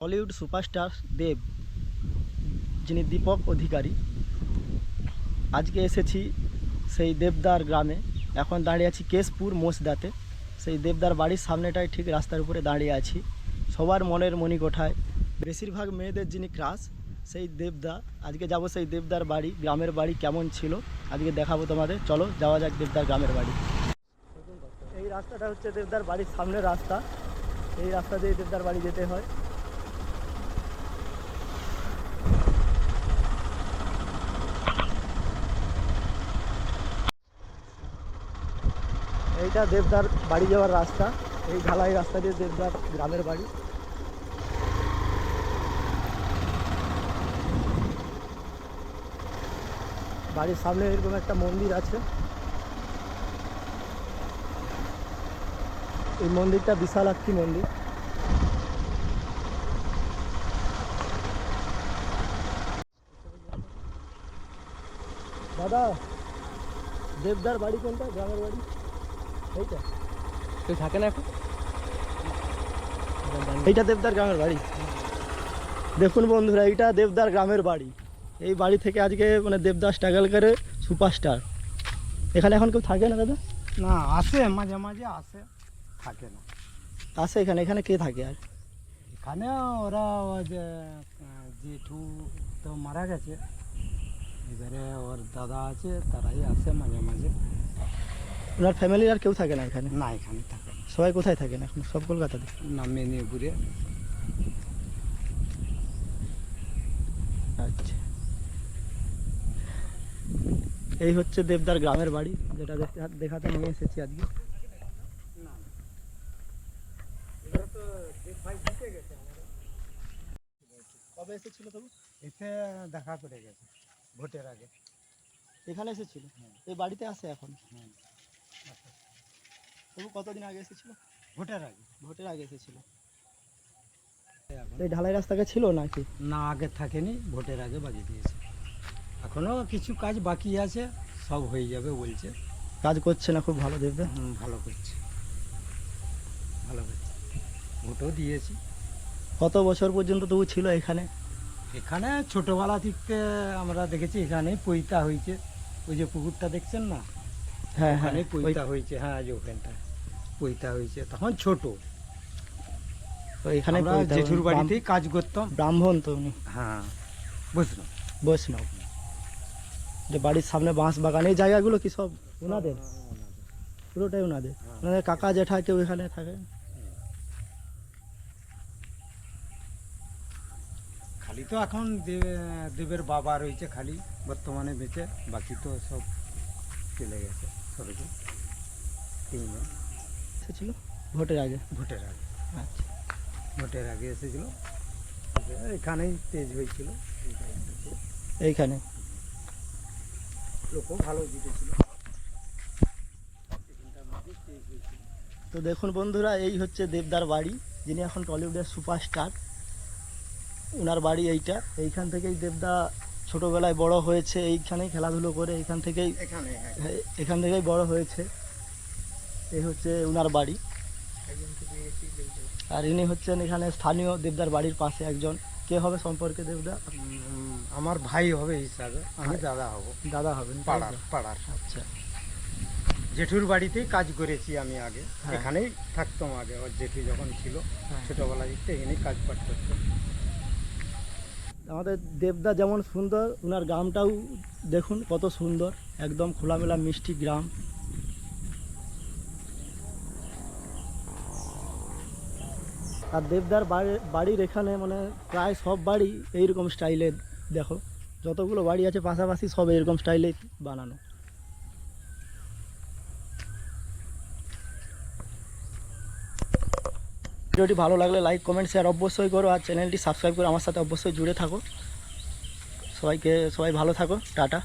Bollywood superstar দেব, যিনি দীপক অধিকারী। আজকে এসেছি সেই দেবদার গ্রামে। এখন দাঁড়িয়ে আছি কেশপুর মোসদাতে। সেই দেবদার বাড়ির সামনেটায় ঠিক রাস্তার উপরে দাঁড়িয়ে আছি। সবার মনের মণিকোঠায়। বেশিরভাগ মেয়েদের যিনি ক্রাশ, সেই দেবদা। আজকে যাব সেই দেবদার বাড়ি। গ্রামের বাড়ি কেমন ছিল? আজকে দেখাবো তোমাদের। চলো, যাওয়া যাক দেবদার গ্রামের বাড়ি। এই রাস্তাটা হচ্ছে দেবদার বাড়ির সামনের রাস্তা। এই রাস্তা দিয়ে দেবদার বাড়ি যেতে হয়। এইটা দেবদার বাড়ি যাওয়ার রাস্তা। এই ঢালাই রাস্তা দিয়ে দেবদার গ্রামের বাড়ি। বাড়ির সামনে এরকম একটা মন্দির আছে। এই মন্দিরটা বিশালাক্ষী মন্দির। দাদা, দেবদার বাড়ি কোনটা? গ্রামের বাড়ি? এইটা কেউ থাকে না এখন? এইটা দেবদার গ্রামের বাড়ি। দেখুন বন্ধুরা এইটা দেবদার গ্রামের বাড়ি। এই বাড়ি থেকে আজকে মানে দেবদাস স্ট্রাগল করে সুপারস্টার। এখানে এখন কেউ থাকে না দাদা? না আসে মাঝে মাঝে আসে থাকে না। আসে এখানে এখানে কে থাকে আর? এখানে ওরা যে জেঠু তো মারা গেছে। এবারে ওর দাদা আছে তারাই আসে মাঝে মাঝে। ওনার ফ্যামিলির আর কেউ থাকে না এখানে? না এখানে থাকে না। সবাই কোথায় থাকেন এখন? সব কলকাতাতে? না মেদিনীপুরে। আচ্ছা। এই হচ্ছে দেবদার গ্রামের বাড়ি যেটা দেখতে- দেখাতে নিয়ে এসেছি আজকে। কবে এসেছিল তবু? এতে দেখা করে গেছে ভোটের আগে। এখানে এসেছিল? এই বাড়িতে আসে এখন? হুম। তবু কতদিন আগে এসেছিল? ভোটের আগে। ভোটের আগে এসেছিল। এই ঢালাই রাস্তাটা ছিল নাকি? না আগে থাকেনি ভোটের আগে বাজিয়ে দিয়েছে। এখনও কিছু কাজ বাকি আছে সব হয়ে যাবে বলছে। কাজ করছে না খুব ভালো দেবদা হুম, ভালো করছে। ভালো করছে। ভোটও দিয়েছি। কত বছর পর্যন্ত তবু ছিল এখানে? এখানে ছোটবেলা থেকে আমরা দেখেছি এখানে পৈতা হয়েছে। ওই যে পুকুরটা দেখছেন না? হ্যাঁ হ্যাঁ। পৈতা হয়েছে হ্যাঁ যে ওখানটা। পৈতা হয়েছে। তখন ছোট। ওই এখানে আমরা পৈতা- জেঠুর বাড়িতেই কাজ করতাম। ব্রাহ্মণ তো উনি। হ্যাঁ বুঝলাম বৈষ্ণব। যে বাড়ির সামনে বাঁশ বাগান এই জায়গাগুলো কি সব ওনাদের পুরোটাই ওনাদের হ্যাঁ। ওনাদের কাকা জেঠা কেউ এখানে থাকে? খালি তো এখন দেবের বাবা রয়েছে খালি বর্তমানে বেঁচে বাকি তো সব চলে গেছে। তিনজন এসেছিল? ভোটের আগে? ভোটের আগে। আচ্ছা। ভোটের আগে এসেছিল। এখানেই তেজ হয়েছিল। এইখানে? লোকও ভালো জিতেছিল। তো দেখুন বন্ধুরা এই হচ্ছে দেবদার বাড়ি যিনি এখন টলিউডের সুপারস্টার। ওনার বাড়ি এইটা। এইখান থেকেই দেবদা ছোটোবেলায় বড় হয়েছে এইখানেই খেলাধুলো করে এইখান থেকেই এখানে হ্যাঁ। এখান থেকেই বড় হয়েছে। এই হচ্ছে ওনার বাড়ি। আর ইনি হচ্ছেন এখানে স্থানীয় দেবদার বাড়ির পাশে একজন। কে হবে সম্পর্কে দেবদা? আমার ভাই হবে হিসাবে আমি দাদা হব। দাদা হবেন পাড়ার পাড়ার। আচ্ছা। জেঠুর বাড়িতেই কাজ করেছি আমি আগে। হ্যাঁ। এখানেই থাকতাম আগে ওর জেঠু যখন ছিল হ্যাঁ। ছোটবেলা থেকে এখানেই কাজ পাঠ করতাম। আমাদের দেবদা যেমন সুন্দর ওনার গ্রামটাও দেখুন কত সুন্দর, একদম খোলামেলা, মিষ্টি গ্রাম। আর দেবদার বাড়ি বাড়ির এখানে মানে প্রায় সব বাড়ি এইরকম স্টাইলে দেখো, যতগুলো বাড়ি আছে পাশাপাশি সব এরকম স্টাইলে বানানো। ভিডিওটি ভালো লাগলে লাইক কমেন্ট শেয়ার অবশ্যই করো আর চ্যানেলটি সাবস্ক্রাইব করে আমার সাথে অবশ্যই জুড়ে থাকো। সবাইকে, সবাই ভালো থাকো। টাটা।